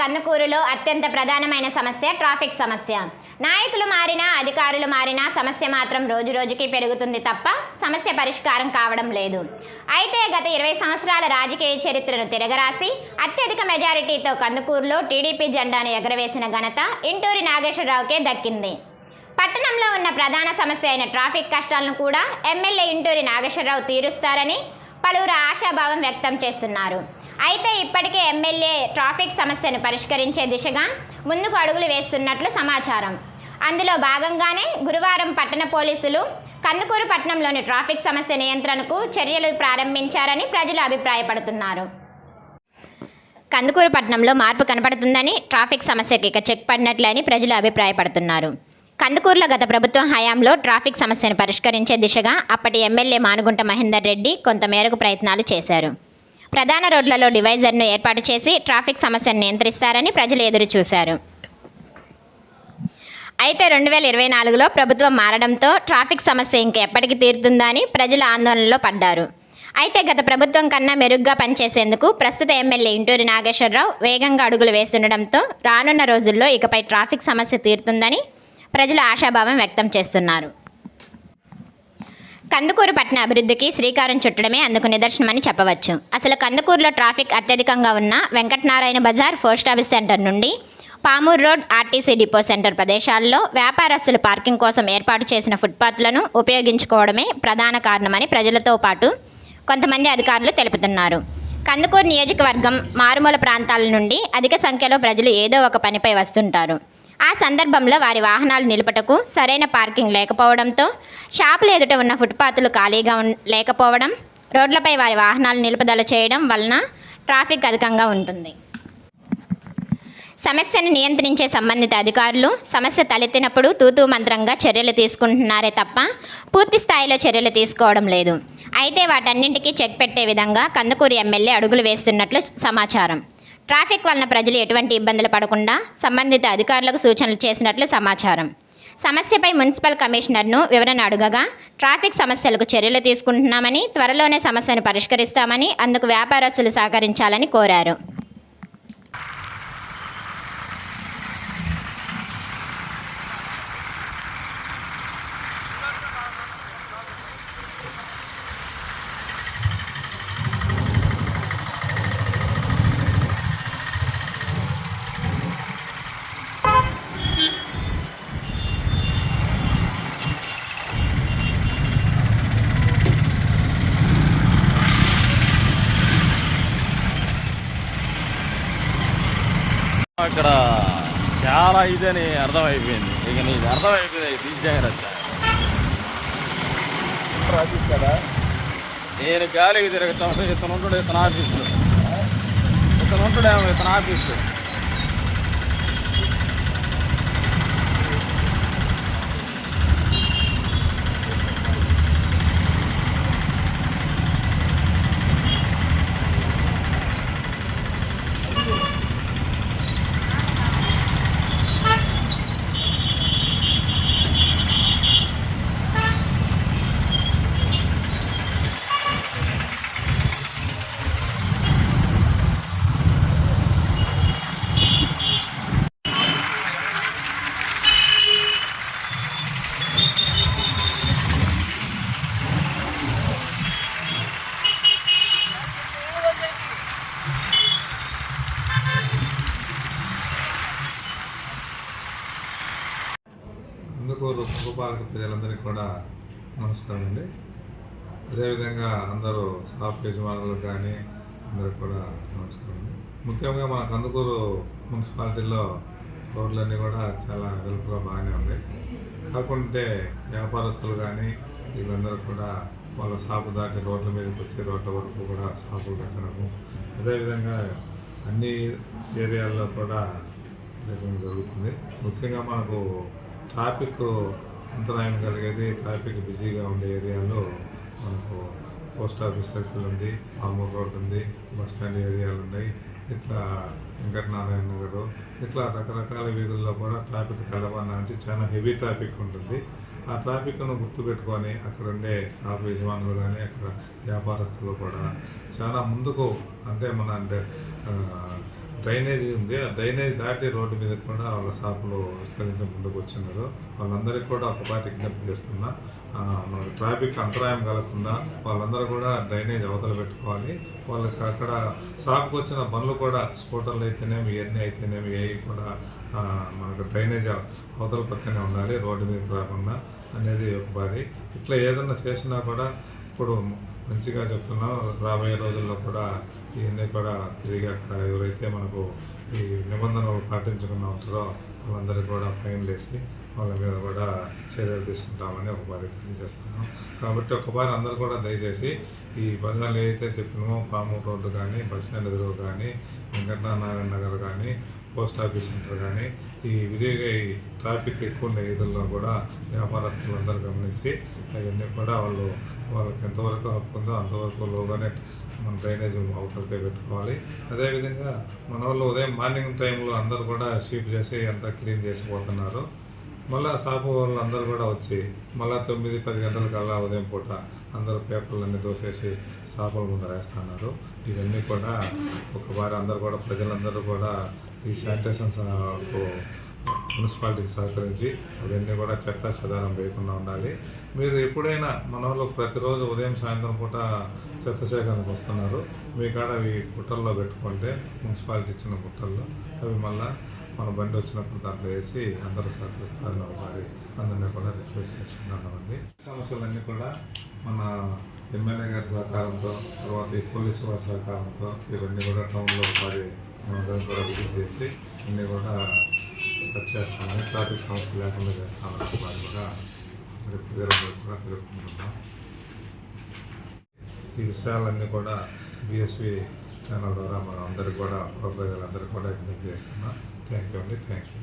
కందుకూరులో అత్యంత ప్రధానమైన సమస్య ట్రాఫిక్ సమస్య. నాయకులు మారినా అధికారులు మారినా సమస్య మాత్రం రోజు రోజుకి పెరుగుతుంది తప్ప సమస్య పరిష్కారం కావడం లేదు. అయితే గత ఇరవై సంవత్సరాల రాజకీయ చరిత్రను తిరగరాసి అత్యధిక మెజారిటీతో కందుకూరులో టీడీపీ జెండాను ఎగరవేసిన ఘనత ఇంటూరి నాగేశ్వరరావుకే దక్కింది. పట్టణంలో ఉన్న ప్రధాన సమస్య అయిన ట్రాఫిక్ కష్టాలను కూడా ఎమ్మెల్యే ఇంటూరి నాగేశ్వరరావు తీరుస్తారని పలువురు ఆశాభావం వ్యక్తం చేస్తున్నారు. అయితే ఇప్పటికే ఎమ్మెల్యే ట్రాఫిక్ సమస్యను పరిష్కరించే దిశగా ముందుకు అడుగులు వేస్తున్నట్లు సమాచారం. అందులో భాగంగానే గురువారం పట్టణ పోలీసులు కందుకూరు పట్టణంలోని ట్రాఫిక్ సమస్య నియంత్రణకు చర్యలు ప్రారంభించారని ప్రజలు అభిప్రాయపడుతున్నారు. కందుకూరు పట్టణంలో మార్పు కనపడుతుందని ట్రాఫిక్ సమస్యకి ఇక చెక్ పడినట్లని ప్రజలు అభిప్రాయపడుతున్నారు. కందుకూరులో గత ప్రభుత్వం హయాంలో ట్రాఫిక్ సమస్యను పరిష్కరించే దిశగా అప్పటి ఎమ్మెల్యే మానుగుంట మహేందర్ రెడ్డి కొంతమేరకు ప్రయత్నాలు చేశారు. ప్రధాన రోడ్లలో డివైజర్ను ఏర్పాటు చేసి ట్రాఫిక్ సమస్యను నియంత్రిస్తారని ప్రజలు ఎదురుచూశారు అయితే రెండు వేల ఇరవై నాలుగులో ప్రభుత్వం మారడంతో ట్రాఫిక్ సమస్య ఇంకెప్పటికి తీరుతుందా అని ప్రజలు ఆందోళనలో పడ్డారు. అయితే గత ప్రభుత్వం కన్నా మెరుగ్గా పనిచేసేందుకు ప్రస్తుత ఎమ్మెల్యే ఇంటూరి నాగేశ్వరరావు వేగంగా అడుగులు వేస్తుండడంతో రానున్న రోజుల్లో ఇకపై ట్రాఫిక్ సమస్య తీరుతుందని ప్రజలు ఆశాభావం వ్యక్తం చేస్తున్నారు. కందుకూరు పట్టణ అభివృద్ధికి శ్రీకారం చుట్టడమే అందుకు నిదర్శనమని చెప్పవచ్చు. అసలు కందుకూరులో ట్రాఫిక్ అత్యధికంగా ఉన్న Venkatanarayana Bazar post office centre నుండి Pamur road RTC depot centre ప్రదేశాల్లో వ్యాపారస్తులు పార్కింగ్ కోసం ఏర్పాటు చేసిన ఫుట్పాత్లను ఉపయోగించుకోవడమే ప్రధాన కారణమని ప్రజలతో పాటు కొంతమంది అధికారులు తెలుపుతున్నారు. కందుకూరు నియోజకవర్గం మారుమూల ప్రాంతాల నుండి అధిక సంఖ్యలో ప్రజలు ఏదో ఒక పనిపై వస్తుంటారు. ఆ సందర్భంలో వారి వాహనాలు నిలుపుటకు సరైన పార్కింగ్ లేకపోవడంతో షాపులు ఎదుట ఉన్న ఫుట్పాత్లు ఖాళీగా ఉన్ లేకపోవడం రోడ్లపై వారి వాహనాలు నిలుపుదల చేయడం వలన ట్రాఫిక్ అధికంగా ఉంటుంది. సమస్యను నియంత్రించే సంబంధిత అధికారులు సమస్య తలెత్తినప్పుడు తూతూ మంత్రంగా చర్యలు తీసుకుంటున్నారే తప్ప పూర్తి స్థాయిలో చర్యలు తీసుకోవడం లేదు. అయితే వాటన్నింటికీ చెక్ పెట్టే విధంగా కందుకూరి ఎమ్మెల్యే అడుగులు వేస్తున్నట్లు సమాచారం. ట్రాఫిక్ వలన ప్రజలు ఎటువంటి ఇబ్బందులు పడకుండా సంబంధిత అధికారులకు సూచనలు చేసినట్లు సమాచారం. సమస్యపై మున్సిపల్ కమిషనర్ను వివరణ అడుగగా ట్రాఫిక్ సమస్యలకు చర్యలు తీసుకుంటున్నామని త్వరలోనే సమస్యను పరిష్కరిస్తామని అందుకు వ్యాపారస్తులు సహకరించాలని కోరారు. అక్కడ చాలా ఇదని అర్థమైపోయింది. ఇక నీకు అర్థమైపోయింది తీసి కదా నేను గాలికి తిరుగుతాను ఇతను ఉంటాడు ఇతను ఆఫీసు ఇతను ఉంటాడేమో ఇతను ఆఫీసు కందుకూరు ప్రజలందరికీ కూడా నమస్కారం అండి. అదేవిధంగా అందరూ షాప్ యజమానులకు కానీ అందరికి కూడా నమస్కారం అండి. ముఖ్యంగా మన కందుకూరు మున్సిపాలిటీలో రోడ్లన్నీ కూడా చాలా వెలుపుగా బాగానే ఉన్నాయి. కాకుంటే వ్యాపారస్తులు కానీ వీళ్ళందరూ కూడా వాళ్ళ షాపు దాటి రోడ్ల మీదకి వచ్చే రోడ్ల వరకు కూడా షాపులు పెట్టడము అదేవిధంగా అన్ని ఏరియాల్లో కూడా జరుగుతుంది. ముఖ్యంగా మనకు ట్రాఫిక్ అంతరాయం కలిగేది ట్రాఫిక్ బిజీగా ఉండే ఏరియాలో మనకు పోస్ట్ ఆఫీస్ సర్కిల్ ఉంది ఆమూర్ రోడ్ ఉంది బస్ స్టాండ్ ఏరియాలు ఉన్నాయి ఇట్లా వెంకటనారాయణ నగర్ ఇట్లా రకరకాల వీధుల్లో కూడా ట్రాఫిక్ కలవన్న నుంచి చాలా హెవీ ట్రాఫిక్ ఉంటుంది. ఆ ట్రాఫిక్ను గుర్తుపెట్టుకొని అక్కడ ఉండే షాప్ యజమానులు కానీ అక్కడ వ్యాపారస్తులు కూడా చాలా ముందుకు అంటే మన అంటే డ్రైనేజ్ ఉంది. ఆ డ్రైనేజ్ దాటి రోడ్డు మీద కూడా వాళ్ళ షాపులు విస్తరించి ముందుకు వచ్చినారు. వాళ్ళందరికీ కూడా ఒకపాటి విజ్ఞప్తి చేస్తున్నా. మనకి ట్రాఫిక్ అంతరాయం కలగకుండా వాళ్ళందరూ కూడా డ్రైనేజ్ అవతల పెట్టుకోవాలి. వాళ్ళకి అక్కడ షాప్కి వచ్చిన బండ్లు కూడా స్కూటర్లు అయితేనేమి ఇవన్నీ అయితేనేమి ఏవి కూడా మనకు డ్రైనేజ్ అవతల పక్కనే ఉండాలి రోడ్డు మీద రాకుండా అనేది ఒక బారి ఇట్లా ఏదన్నా చేసినా కూడా ఇప్పుడు మంచిగా చెప్తున్నాం. రాబోయే రోజుల్లో కూడా ఇవన్నీ కూడా తిరిగి అక్కడ ఎవరైతే మనకు ఈ నిబంధనలు పాటించకుండా ఉంటారో వాళ్ళందరికీ కూడా ఫైన్ వేసి వాళ్ళ మీద కూడా చర్యలు తీసుకుంటామని ఒకబారి తెలియజేస్తున్నాం. కాబట్టి ఒకసారి అందరూ కూడా దయచేసి ఈ బంగాళ ఏదైతే చెప్పినామో పాము రోడ్డు కానీ బస్ స్టాండ్ ఎదురు కానీ వెంకటనారాయణ నగర్ కానీ పోస్ట్ ఆఫీస్ సెంటర్ కానీ ఈ విరిగా ఈ ట్రాఫిక్ ఎక్కువ ఉండే ఇదుల్లో కూడా వ్యాపారస్తులందరూ గమనించి అవన్నీ కూడా వాళ్ళు వాళ్ళకి ఎంతవరకు హక్కు ఉందో అంతవరకు లోగానే మన డ్రైనేజ్ అవతలకే పెట్టుకోవాలి. అదేవిధంగా మన వాళ్ళు ఉదయం మార్నింగ్ టైంలో అందరూ కూడా స్వీప్ చేసి అంతా క్లీన్ చేసిపోతున్నారు. మళ్ళీ షాపు వాళ్ళు అందరూ కూడా వచ్చి మళ్ళీ తొమ్మిది పది గంటలకల్లా ఉదయం పూట అందరూ పేపర్లన్నీ దోసేసి షాపుల ముందర వేస్తున్నారు. ఇవన్నీ కూడా ఒక వారి అందరూ కూడా ప్రజలందరూ కూడా ఈ శానిటేషన్ మున్సిపాలిటీకి సహకరించి అవన్నీ కూడా చెత్త చెదారం వేయకుండా ఉండాలి. మీరు ఎప్పుడైనా మన వాళ్ళు ప్రతిరోజు ఉదయం సాయంత్రం పూట చెత్త సేకరణకు వస్తున్నారు. మీ కాడ అవి బుట్టల్లో పెట్టుకుంటే మున్సిపాలిటీ ఇచ్చిన బుట్టల్లో అవి మళ్ళీ మన బండి వచ్చినప్పుడు దాంట్లో వేసి అందరూ సహకరిస్తారని ఒకసారి అందరినీ కూడా రిక్వెస్ట్ చేస్తున్నాను అండి. సమస్యలన్నీ కూడా మన ఎమ్మెల్యే గారి సహకారంతో తర్వాత ఈ పోలీసు వారి సహకారంతో ఇవన్నీ కూడా టౌన్లో ఒకసారి కూడా విజిట్ చేసి అన్నీ కూడా సెర్చ్ చేస్తామని ట్రాఫిక్ సమస్య లేకుండా చేస్తామని వారు కూడా మరి ప్రజలందరూ కూడా తెలుపుకుంటున్నాం. ఈ విషయాలన్నీ కూడా బిఎస్వి ఛానల్ ద్వారా మనం అందరికి కూడా ప్రజలందరికీ కూడా విజ్ఞప్తి చేస్తున్నాం. థ్యాంక్ యూ అండి. Thank you